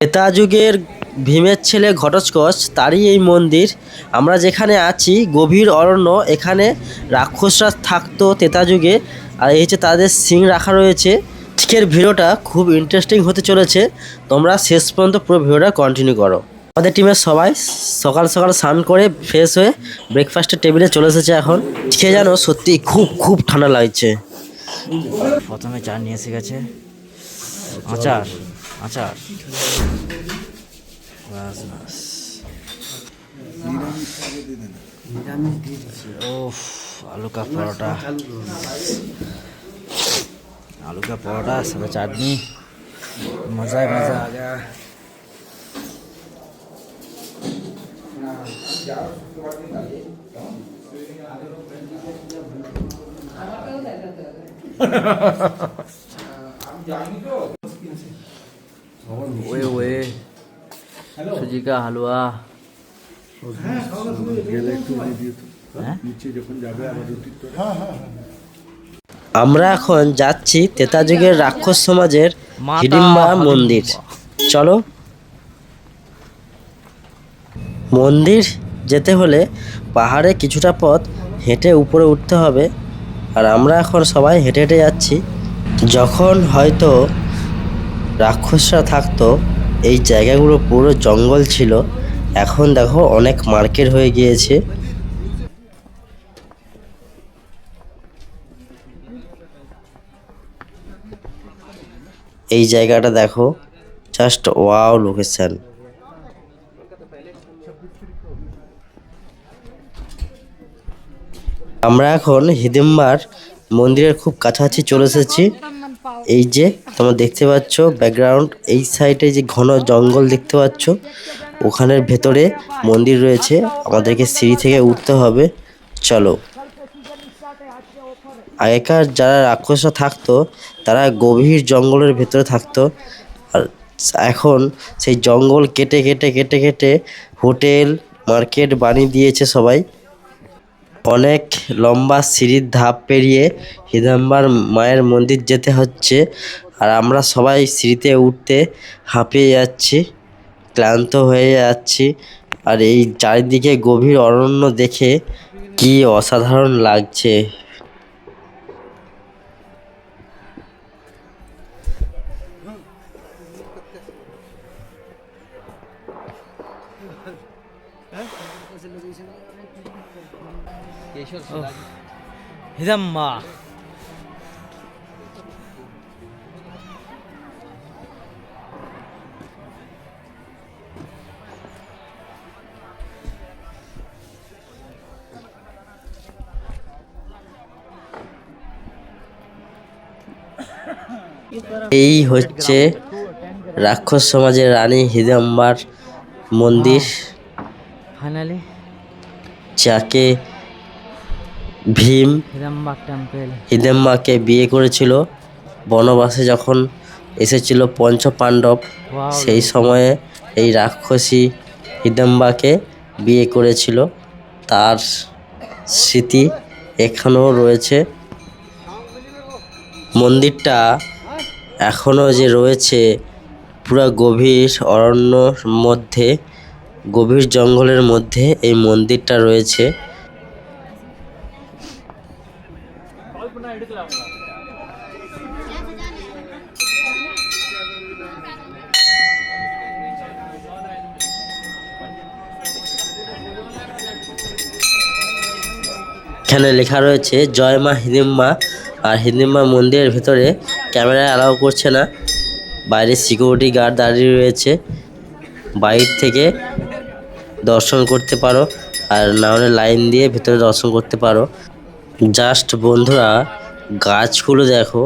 ত্রেতা যুগের ভীমের ছেলে ঘটোৎকচ, তারই এই মন্দির। আমরা যেখানে আছি, গভীর অরণ্য, এখানে রাক্ষসরা থাকতো ত্রেতা যুগে আর এই হচ্ছে তাদের সিং রাখা রয়েছে। আজকের ভিডিওটা খুব ইন্টারেস্টিং হতে চলেছে। তোমরা শেষ পর্যন্ত পুরো ভিডিওটা কন্টিনিউ করো। আমাদের টিমের সবাই সকাল সকাল স্নান করে ফ্রেশ হয়ে ব্রেকফাস্টের টেবিলে চলে এসেছে এখন। খেয়ে জানো সত্যি খুব খুব ঠান্ডা লাগছে। প্রথমে চা নিয়ে এসে গেছে। আচার। আচার বাস বাস ওফ আলু কা পরোটা आलू का परोठा सब चाटनी मज़ा ही मज़ा आ गया সুজি হালুয়া। আমরা এখন যাচ্ছি তেতা যুগের রাক্ষস সমাজের হিড়িম্বা মন্দির। চলো। মন্দির যেতে হলে পাহাড়ে কিছুটা পথ হেঁটে উপরে উঠতে হবে। আর আমরা এখন সবাই হেঁটে হেঁটে যাচ্ছি। যখন হয়তো রাক্ষসরা থাকতো এই জায়গাগুলো পুরো জঙ্গল ছিল। এখন দেখো অনেক মার্কেট হয়ে গিয়েছে। এই জায়গাটা দেখো জাস্ট ওয়াও লোকেশন আমরা এখন হিদিম্বার মন্দিরের খুব কাছাকাছি চলে এসেছি। এই যে তোমরা দেখতে পাচ্ছ ব্যাকগ্রাউন্ড এই সাইডে যে ঘন জঙ্গল দেখতে পাচ্ছ, ওখানের ভেতরে মন্দির রয়েছে। আমাদেরকে সিঁড়ি থেকে উঠতে হবে। চলো। আগেকার যারা রাক্ষসরা থাকতো, তারা গভীর জঙ্গলের ভেতরে থাকতো। আর এখন সেই জঙ্গল কেটে কেটে কেটে কেটে হোটেল, মার্কেট বানিয়ে দিয়েছে সবাই। অনেক লম্বা সিঁড়ির ধাপ পেরিয়ে হিদাম্বার মায়ের মন্দির যেতে হচ্ছে। আর আমরা সবাই সিঁড়িতে উঠতে হাঁপিয়ে যাচ্ছি, ক্লান্ত হয়ে যাচ্ছি। আর এই চারিদিকে গভীর অরণ্য দেখে কি অসাধারণ লাগছে। এই হচ্ছে রাক্ষস সমাজের রানী হিদাম্বার মন্দির। ফাইনালি যাকে ভীম হিদাম্বা হিদেম্বাকে বিয়ে করেছিল। বনবাসে যখন এসেছিল পঞ্চ পাণ্ডব সেই সময়ে এই রাক্ষসী হিদেম্বাকে বিয়ে করেছিল। তার স্মৃতি এখানেও রয়েছে। মন্দিরটা এখনও যে রয়েছে পুরো গভীর অরণ্যর মধ্যে গভীর জঙ্গলের মধ্যে এই মন্দিরটা রয়েছে। এখানে লেখা রয়েছে, জয় মা হিদিম্মা। আর হিদিম্মা মন্দিরের ভিতরে ক্যামেরা অ্যালাউ করছে না। বাইরে সিকিউরিটি গার্ড দাঁড়িয়ে রয়েছে। বাইর থেকে দর্শন করতে পারো আর না হলে লাইন দিয়ে ভিতরে দর্শন করতে পারো। জাস্ট বন্ধুরা গাছগুলো দেখো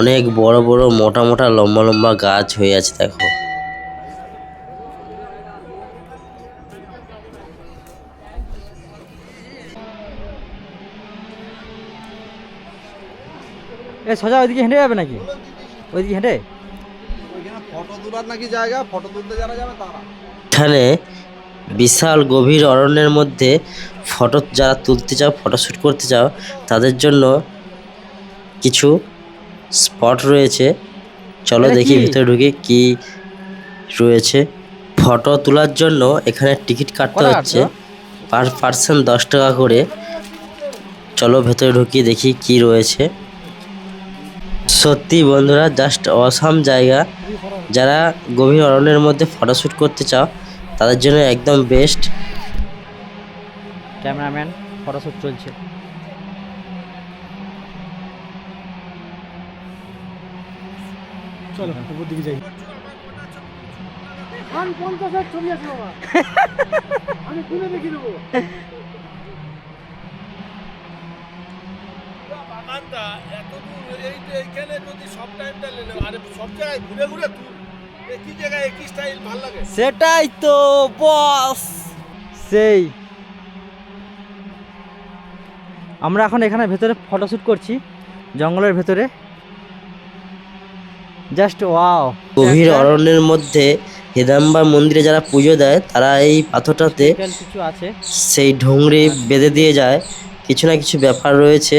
অনেক বড় বড় মোটা মোটা লম্বা লম্বা গাছ হয়ে আছে দেখো। এ সোজা ওইদিকে হেঁটে যাবে নাকি? ওইদিকে হেঁটে? ফটো তোলার নাকি জায়গা ফটো তুলতে যারা যাবে তারা। এখানে বিশাল গভীর অরণ্যের মধ্যে ফটো যারা তুলতে চাও ফটোশ্যুট করতে চাও তাদের জন্য কিছু স্পট রয়েছে। চলো দেখি ভিতরে ঢুকে কি রয়েছে। ফটো তোলার জন্য এখানে টিকিট কাটতে হচ্ছে। পার পার্সন দশ টাকা করে। চলো ভেতরে ঢুকি দেখি কি রয়েছে। সত্যি বন্ধুরা জাস্ট অসাম জায়গা। যারা গভীর অরণ্যের মধ্যে ফটোশ্যুট করতে চাও তাদের জন্য একদম বেস্ট ক্যামেরাম্যান ফটোশ্যুট চলছে। বাগানটা এত দূর এই যে এইখানে যদি সব টাইমটা লেলে আরে সব জায়গায় ঘুরে ঘুরে তুল সেটাই তো বস সেই। আমরা এখন এখানে ভেতরে ফটোশ্যুট করছি জঙ্গলের ভেতরে। জাস্ট ওয়াও গভীর অরণ্যের মধ্যে হেদাম্বা মন্দিরে যারা পুজো দেয় তারা এই পাথরটাতে কিছু আছে। সেই ঢুংরি বেঁধে দিয়ে যায়। কিছু না কিছু ব্যাপার রয়েছে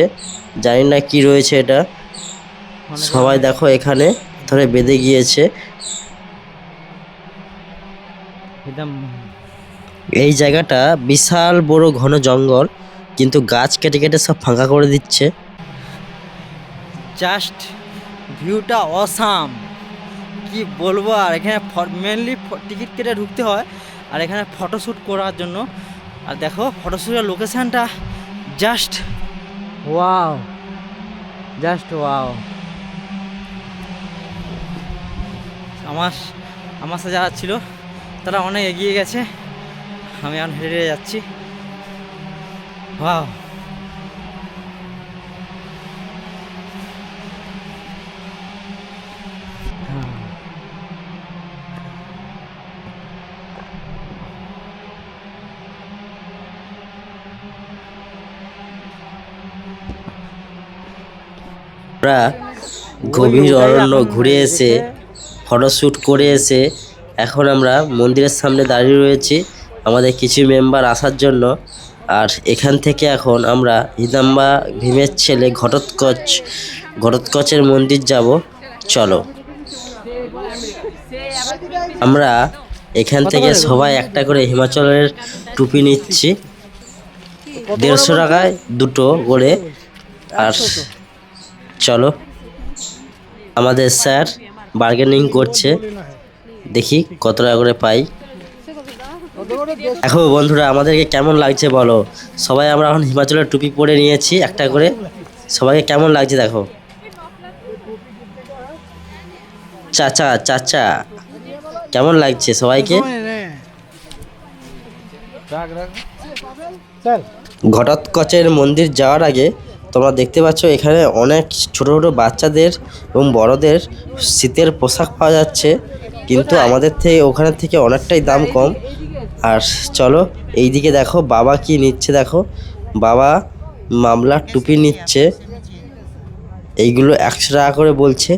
জানি না কি রয়েছে এটা। সবাই দেখো এখানে ধরে বেঁধে গিয়েছে। এই জায়গাটা বিশাল বড় ঘন জঙ্গল কিন্তু গাছ কেটে কেটে সব ফাঁকা করে দিচ্ছে। জাস্ট ভিউটা অসাম কি বলব আর এখানে মেনলি টিকিট কেটে ঢুকতে হয় আর এখানে ফটোশ্যুট করার জন্য। আর দেখো ফটোশ্যুটের লোকেশানটা জাস্ট ওয়াও জাস্ট ওয়াও আমার আমার সাথে যারা ছিল তারা অনেক এগিয়ে গেছে। আমি এখন হেঁটে হেঁটে যাচ্ছি। ওয়াও আমরা গভীর অরণ্য ঘুরে এসে ফটোশ্যুট করে এসে এখন আমরা মন্দিরের সামনে দাঁড়িয়ে রয়েছি আমাদের কিছু মেম্বার আসার জন্য। আর এখান থেকে এখন আমরা হিদাম্বা ভীমের ছেলে ঘটোৎকচ ঘটোৎকচের মন্দির যাব। চলো। আমরা এখান থেকে সবাই একটা করে হিমাচলের টুপি নিচ্ছি। দেড়শো টাকায় দুটো করে। আর চলো। আমাদের স্যার বার্গেনিং করছে। দেখি কত টাকা করে পাই। দেখো বন্ধুরা, আমাদেরকে কেমন লাগছে বলো? সবাই আমরা এখন হিমাচলের টুপি পরে নিয়েছি একটা করে। সবাইকে কেমন লাগছে দেখো? চাচা চাচা, কেমন লাগছে সবাইকে? ঘটোৎকচের মন্দির যাওয়ার আগে তোমরা দেখতে পাচ্ছ এখানে অনেক ছোট ছোট বাচ্চাদের এবং বড়দের শীতের পোশাক পাওয়া যাচ্ছে। কিন্তু আমাদের থেকে ওখানে থেকে অনেকটাই দাম কম। আর চলো এই দিকে দেখো বাবা কি নিচ্ছে দেখো। বাবা মামলার টুপি নিচ্ছে। এইগুলো একশো টাকা করে বলছে।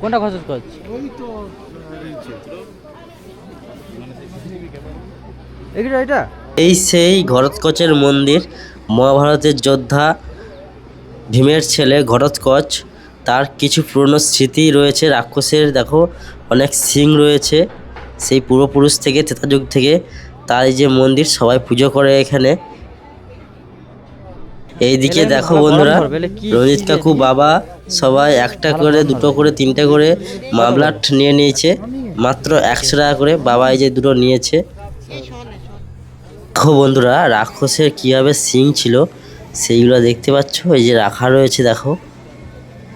কোনটা খরচ করছে? ওই তো এটা? এই সেই ঘটোৎকচের মন্দির। মহাভারতের যোদ্ধা ভীমের ছেলে ঘটোৎকচ তার কিছু পুরনো স্মৃতি রয়েছে। রাক্ষসের দেখো অনেক সিং রয়েছে। সেই পূর্বপুরুষ থেকে যুগ থেকে তার এই যে মন্দির সবাই পুজো করে এখানে। এইদিকে দেখো বন্ধুরা রঞ্জিত কাকু বাবা সবাই একটা করে দুটো করে তিনটে করে মামলাট নিয়ে নিয়েছে। মাত্র একশো টাকা করে বাবা এই যে দুটো নিয়েছে। দেখো বন্ধুরা রাক্ষসের কীভাবে সিং ছিল সেইগুলো দেখতে পাচ্ছ? এই যে রাখা রয়েছে, দেখো।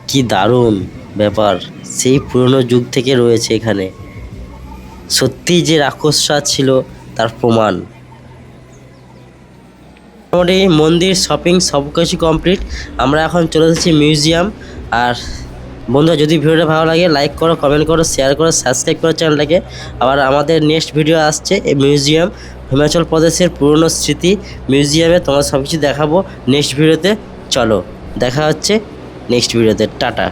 কি দারুণ ব্যাপার। সেই পুরনো যুগ থেকে রয়েছে এখানে। সত্যি যে রাক্ষসরা ছিল, তার প্রমাণ। মোটামুটি মন্দির, শপিং সব কিছু কমপ্লিট। আমরা এখন চলে এসেছি মিউজিয়াম। আর বন্ধুরা, যদি ভিডিওটা ভালো লাগে, লাইক করো, কমেন্ট করো, শেয়ার করো, সাবস্ক্রাইব করো চ্যানেলটাকে। আবার আমাদের নেক্সট ভিডিও আসছে মিউজিয়াম। হিমাচল প্রদেশের পুরনো স্মৃতি মিউজিয়ামে তোমার সব কিছু দেখাবো নেক্সট ভিডিওতে। চলো, দেখা হচ্ছে নেক্সট ভিডিওতে। টাটা।